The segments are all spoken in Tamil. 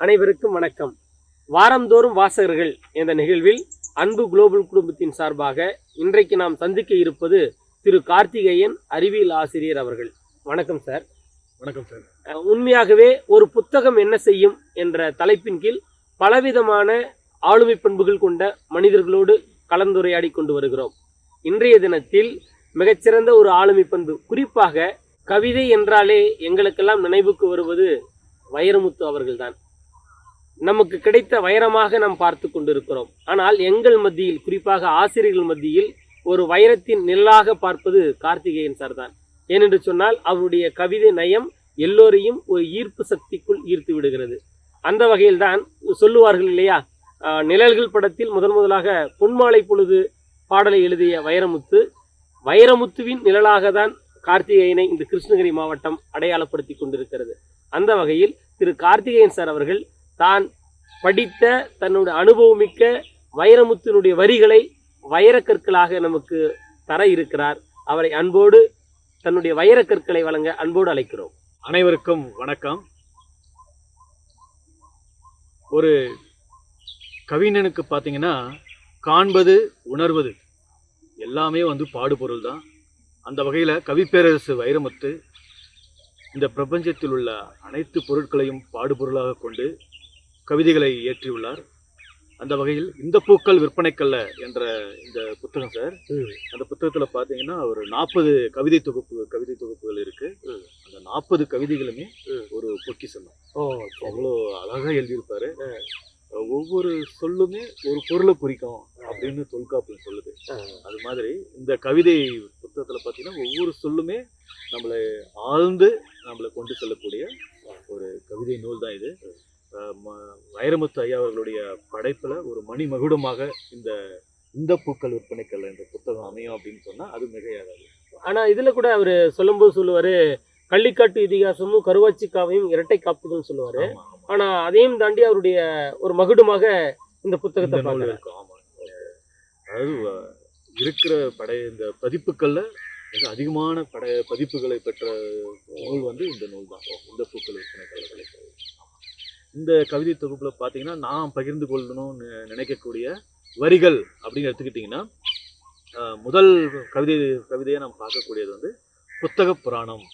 அனைவருக்கும் வணக்கம். வாரந்தோறும் வாசகர்கள் என்ற நிகழ்வில் அன்பு குளோபல் குடும்பத்தின் சார்பாக இன்றைக்கு நாம் சந்திக்க இருப்பது திரு கார்த்திகேயன் அறிவியல் ஆசிரியர் அவர்கள். வணக்கம் சார். வணக்கம் சார். உண்மையாகவே ஒரு புத்தகம் என்ன செய்யும் என்ற தலைப்பின் கீழ் பலவிதமான ஆளுமை பண்புகள் கொண்ட மனிதர்களோடு கலந்துரையாடி கொண்டு வருகிறோம். இன்றைய தினத்தில் மிகச்சிறந்த ஒரு ஆளுமை பண்பு குறிப்பாக கவிதை என்றாலே எங்களுக்கெல்லாம் நினைவுக்கு வருவது வைரமுத்து அவர்கள்தான். நமக்கு கிடைத்த வைரமாக நாம் பார்த்து கொண்டிருக்கிறோம். ஆனால் எங்கள் மத்தியில் குறிப்பாக ஆசிரியர்கள் மத்தியில் ஒரு வைரத்தின் நெல்லாக பார்ப்பது கார்த்திகேயன் சார் தான். ஏனென்று சொன்னால் அவருடைய கவிதை நயம் எல்லோரையும் ஒரு ஈர்ப்பு சக்திக்குள் ஈர்த்து விடுகிறது. அந்த வகையில் தான் சொல்லுவார்கள் இல்லையா நிழல்கள் படத்தில் முதன் முதலாக பொன்மாலை பொழுது பாடலை எழுதிய வைரமுத்து வைரமுத்துவின் நிழலாக தான் கார்த்திகேயனை இந்த கிருஷ்ணகிரி மாவட்டம் அடையாளப்படுத்தி கொண்டிருக்கிறது. அந்த வகையில் திரு கார்த்திகேயன் சார் அவர்கள் தான் படித்த தன்னுடைய அனுபவமிக்க வைரமுத்தினுடைய வரிகளை வைரக்கற்களாக நமக்கு தர இருக்கிறார். அவரை அன்போடு தன்னுடைய வைரக்கற்களை வழங்க அன்போடு அழைக்கிறோம். அனைவருக்கும் வணக்கம். ஒரு கவிஞனுக்கு பார்த்தீங்கன்னா காண்பது உணர்வது எல்லாமே வந்து பாடுபொருள் தான். அந்த வகையில் கவிப்பேரரசு வைரமுத்து இந்த பிரபஞ்சத்தில் உள்ள அனைத்து பொருட்களையும் பாடுபொருளாக கொண்டு கவிதைகளை இயற்றியுள்ளார். அந்த வகையில் இந்த பூக்கள் விற்பனைக்கல்ல என்ற இந்த புத்தகம் சார். அந்த புத்தகத்தில் பார்த்தீங்கன்னா ஒரு நாற்பது கவிதை தொகுப்பு கவிதை தொகுப்புகள் இருக்கு. அந்த நாற்பது கவிதைகளுமே. ஒரு ஓ அவ்வளோ அழகாக எழுதியிருப்பாரு. ஒவ்வொரு சொல்லுமே ஒரு பொருளை குறிக்கும் அப்படின்னு தொல்காப்பில் சொல்லுது. அது மாதிரி இந்த கவிதை புத்தகத்தில் பார்த்தீங்கன்னா ஒவ்வொரு சொல்லுமே நம்மளை ஆழ்ந்து நம்மளை கொண்டு செல்லக்கூடிய ஒரு கவிதை நூல் தான் இது வைரமுத்து ஐயா அவர்களுடைய படைப்பில் ஒரு மணி மகுடமாக இந்த இந்த பூக்கள் விற்பனைக்கல்ல என்ற புத்தகம் அமையும் அப்படின்னு சொன்னால் அது மிகையாகாது. ஆனா இதுல கூட அவர் சொல்லும்போது சொல்லுவாரு கள்ளிக்காட்டு இதிகாசமும் கருவாச்சிக்காவையும் இரட்டை காப்புகள் சொல்லுவாரு. ஆமா, ஆமா. ஆனா அதையும் தாண்டி அவருடைய ஒரு மகுடமாக இந்த புத்தகத்தை இந்த இருக்கும் ஆமா. அதாவது இருக்கிற படை இந்த பதிப்புக்கள்ல மிக அதிகமான படை பதிப்புகளை பெற்ற நூல் வந்து இந்த நூல் தான். இந்த பூக்கள் விற்பனை கலைகளை இந்த கவிதை தொகுப்புல பார்த்தீங்கன்னா நான் பகிர்ந்து கொள்ளணும்னு நினைக்கக்கூடிய வரிகள் அப்படின்னு எடுத்துக்கிட்டிங்கன்னா முதல் கவிதை கவிதையை நம்ம பார்க்கக்கூடியது வந்து புத்தக புராணம்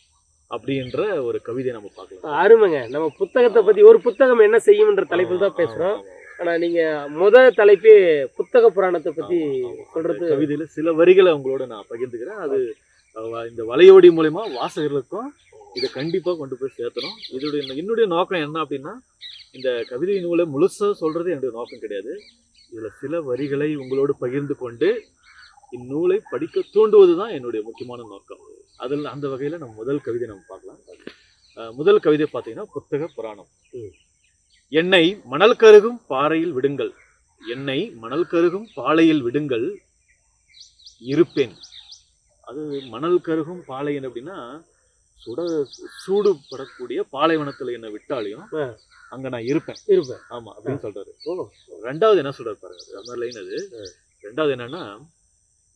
அப்படின்ற ஒரு கவிதையை நம்ம பார்க்கலாம் அருமைங்க நம்ம புத்தகத்தை பத்தி ஒரு புத்தகம் என்ன செய்யும்ன்ற தலைப்பில் தான் பேசுறோம் ஆமா, ஆமா. ஆனா நீங்க முத தலைப்பே புத்தக புராணத்தை. சொல்றது அந்த கவிதையில சில வரிகளை உங்களோட நான் பகிர்ந்துக்கிறேன் அது இந்த வலையோடி மூலயமா வாசகர்களுக்கும் இதை கண்டிப்பா கொண்டு போய் சேர்த்தணும். இதோடைய என்னுடைய நோக்கம் என்ன அப்படின்னா இந்த கவிதை நூலை முழுசா சொல்றது என்னுடைய நோக்கம் கிடையாது. இதுல சில வரிகளை உங்களோடு பகிர்ந்து கொண்டு இந்நூலை படிக்க தூண்டுவது தான் என்னுடைய முக்கியமான நோக்கம். அதில் அந்த வகையில் நம்ம முதல் கவிதை நம்ம பார்க்கலாம். முதல் கவிதை பார்த்தீங்கன்னா புத்தக புராணம். என்னை மணல் கருகும் பாறையில் விடுங்கள். என்னை மணல் கருகும் பாலையில் விடுங்கள். இருப்பேன். அது மணல் கருகும் பாலையன் அப்படின்னா சுட சூடு படக்கூடிய பாலைவனத்துல என்னை விட்டாலையும். அங்க நான் இருப்பேன். இருப்பேன். ஆமா அப்படின்னு சொல்றாரு. ரெண்டாவது என்ன சொல்றாரு பாருங்க அந்த லைன் அது. ரெண்டாவது என்னன்னா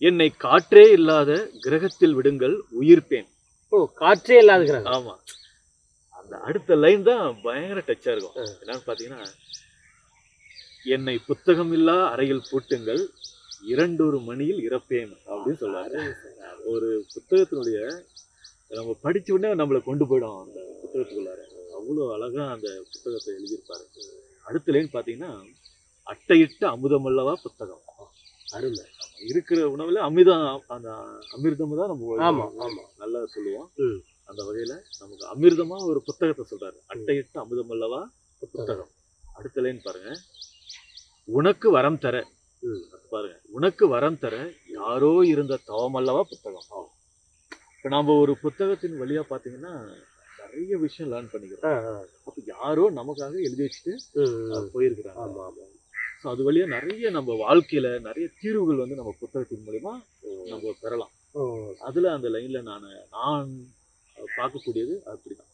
என்னை காற்றே இல்லாத கிரகத்தில் விடுங்கள் உயிர்ப்பேன். ஓ காற்றே இல்லாதுங்கிறாங்க ஆமா. அந்த அடுத்த லைன் தான் பயங்கர டச்சா இருக்கும். என்னன்னு பாத்தீங்கன்னா என்னை புத்தகம் இல்லா அறையில் பூட்டுங்கள் இரண்டொரு மணியில் இறப்பேன் அப்படின்னு சொல்றாரு. ஒரு புத்தகத்தினுடைய நம்ம படிச்ச உடனே நம்மளை கொண்டு போயிடும் அந்த புத்தகத்துக்குள்ளார. அவ்வளோ அழகா அந்த புத்தகத்தை எழுதியிருப்பாரு. அடுத்த லைன் பார்த்தீங்கன்னா அட்டையிட்ட அமுதம் அல்லவா புத்தகம்? அருமை. இருக்கிற உணவுல அமிர்தம் அந்த அமிர்தம் தான் நம்ம ஆமா ஆமா. நல்லா சொல்லுவோம். அந்த வகையில நமக்கு அமிர்தமா ஒரு புத்தகத்தை சொல்றாரு. அட்டையிட்ட அமுதம் அல்லவா புத்தகம்? அடுத்த லைன் பாருங்க. உனக்கு வரம் தர. பாருங்க. உனக்கு வரம் தர யாரோ இருந்த தவம் அல்லவா புத்தகம்? இப்ப நாம ஒரு புத்தகத்தின் வழியா பாத்தீங்கன்னா நிறைய விஷயம் லேர்ன் பண்ணிக்கிறோம். அப்ப யாரோ நமக்காக எழுதி வச்சுட்டு போயிருக்கிறாங்க. ஆமா ஆமா. ஸோ அது வழியா நிறைய நம்ம வாழ்க்கையில நிறைய தீர்வுகள் வந்து நம்ம புத்தகத்தின் மூலியமா ம். நம்ம பெறலாம். அதுல அந்த லைன்ல நான் நான் பார்க்கக்கூடியது அப்படிதான்.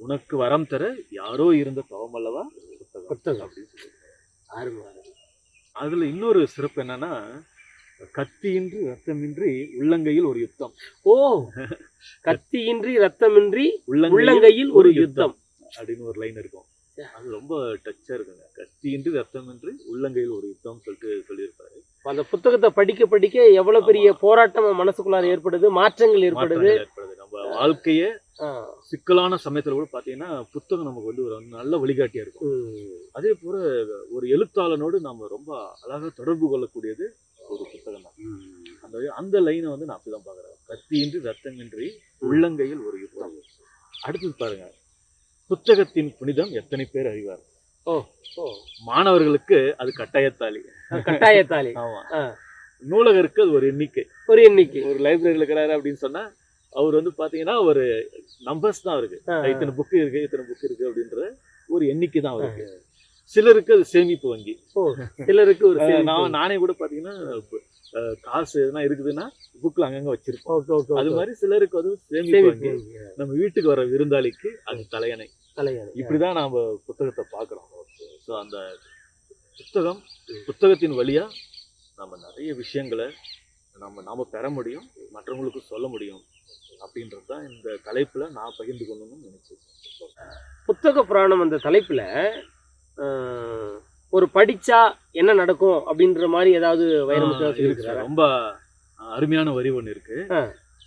உனக்கு வரம் தர யாரோ இருந்த தவம் அல்லவா? புத்தகம். புத்தகம். அப்படின்னு சொல்லி. அதுல இன்னொரு சிறப்பு என்னன்னா கத்தியின்றி ரத்தமின்றி உள்ளங்கையில் ஒரு யுத்தம். ஓ கத்தியின்றி ரத்தமின்றி உள்ளங்கையில் ஒரு யுத்தம். அப்படின்னு ஒரு லைன் இருக்கும். அது ரொம்ப டச்சா இருக்குங்க. கத்தியின்றி ரத்தமின்றி உள்ளங்கையில் ஒரு யுத்தம் சொல்லிட்டு சொல்லியிருப்பாரு. அந்த புத்தகத்தை படிக்க படிக்க எவ்வளவு பெரிய போராட்டம் மனசுக்குள்ளார ஏற்படுது மாற்றங்கள் ஏற்படுது? நம்ம வாழ்க்கையே சிக்கலான சமயத்துல கூட பாத்தீங்கன்னா புத்தகம் நமக்கு வந்து ஒரு நல்ல வழிகாட்டியா இருக்கும். அதே போல ஒரு எழுத்தாளனோடு நம்ம ரொம்ப அழகா தொடர்பு கொள்ளக்கூடியது ஒரு புத்தகம் தான். அந்த அந்த லைனை வந்து நான் அப்படிதான் பாக்குறேன் கத்தியின்றி ரத்தமின்றி உள்ளங்கையில் ஒரு யுத்தம். அடுத்தது பாருங்க. புத்தகத்தின் புனிதம் எத்தனை பேர் அறிவார்? ஓ ஓ மாணவர்களுக்கு அது கட்டாயத்தாளி கட்டாயத்தாலி. ஆமா. ஆ. நூலகருக்கு அது ஒரு எண்ணிக்கை. ஒரு எண்ணிக்கை. ஒரு லைப்ரரியில் இருக்கிறாரு அப்படின்னு சொன்னா அவர் வந்து பாத்தீங்கன்னா ஒரு நம்பர்ஸ் தான் இருக்கு இத்தனை புக்கு இருக்கு இத்தனை புக் இருக்கு அப்படின்ற ஒரு எண்ணிக்கை தான் அவருக்கு. சிலருக்கு அது சேமிப்பு வங்கி சிலருக்கு ஒரு. நான் நானே கூட பாத்தீங்கன்னா அஹ் காசு எதுனா இருக்குதுன்னா புக்ல அங்கங்க வச்சிருப்போம் அது. மாதிரி சிலருக்கு அது சேமிப்பு வங்கி. நம்ம வீட்டுக்கு வர விருந்தாளிக்கு அது தலையணை தலையணை. இப்படிதான் நாம புத்தகத்தை பார்க்குறோம் ஸோ அந்த புத்தகம் புத்தகத்தின் வழியா நம்ம நிறைய விஷயங்களை நம்ம நாம பெற முடியும் மற்றவங்களுக்கு சொல்ல முடியும் அப்படின்றது தான் இந்த தலைப்புல நான் பகிர்ந்து கொள்ளணும்னு நினைச்சேன் புத்தக புராணம் அந்த தலைப்புல ஒரு படிச்சா என்ன நடக்கும் அப்படின்ற மாதிரி ஏதாவது வைரமுத்து. ரொம்ப அருமையான வரி ஒன்று இருக்கு.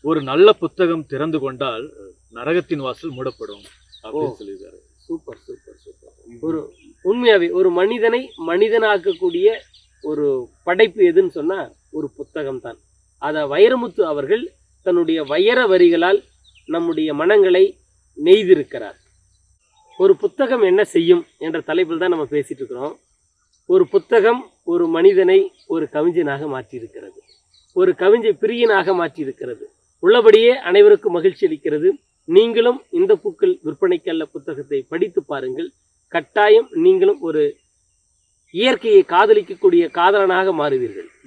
ஒரு நல்ல புத்தகம் திறந்து கொண்டால் நரகத்தின் வாசல் மூடப்படும் அப்படின்னு. சொல்லியிருக்காரு சூப்பர் சூப்பர் சூப்பர் ஒரு உண்மையாவே ஒரு மனிதனை மனிதனாக்கக்கூடிய ஒரு படைப்பு எதுன்னு சொன்னா ஒரு புத்தகம் தான் அதை வைரமுத்து அவர்கள் தன்னுடைய வைர வரிகளால் நம்முடைய மனங்களை நெய்திருக்கிறார் ஒரு புத்தகம் என்ன செய்யும் என்ற தலைப்பில் தான் நம்ம பேசிட்டு இருக்கிறோம். ஒரு புத்தகம் ஒரு மனிதனை ஒரு கவிஞனாக மாற்றியிருக்கிறது. ஒரு கவிஞ பிரியனாக மாற்றியிருக்கிறது. உள்ளபடியே அனைவருக்கும் மகிழ்ச்சி அளிக்கிறது. நீங்களும் இந்த பூக்கள் விற்பனைக்கல்ல புத்தகத்தை படித்து பாருங்கள். கட்டாயம் நீங்களும் ஒரு இயற்கையை காதலிக்கக்கூடிய காதலனாக மாறுவீர்கள்.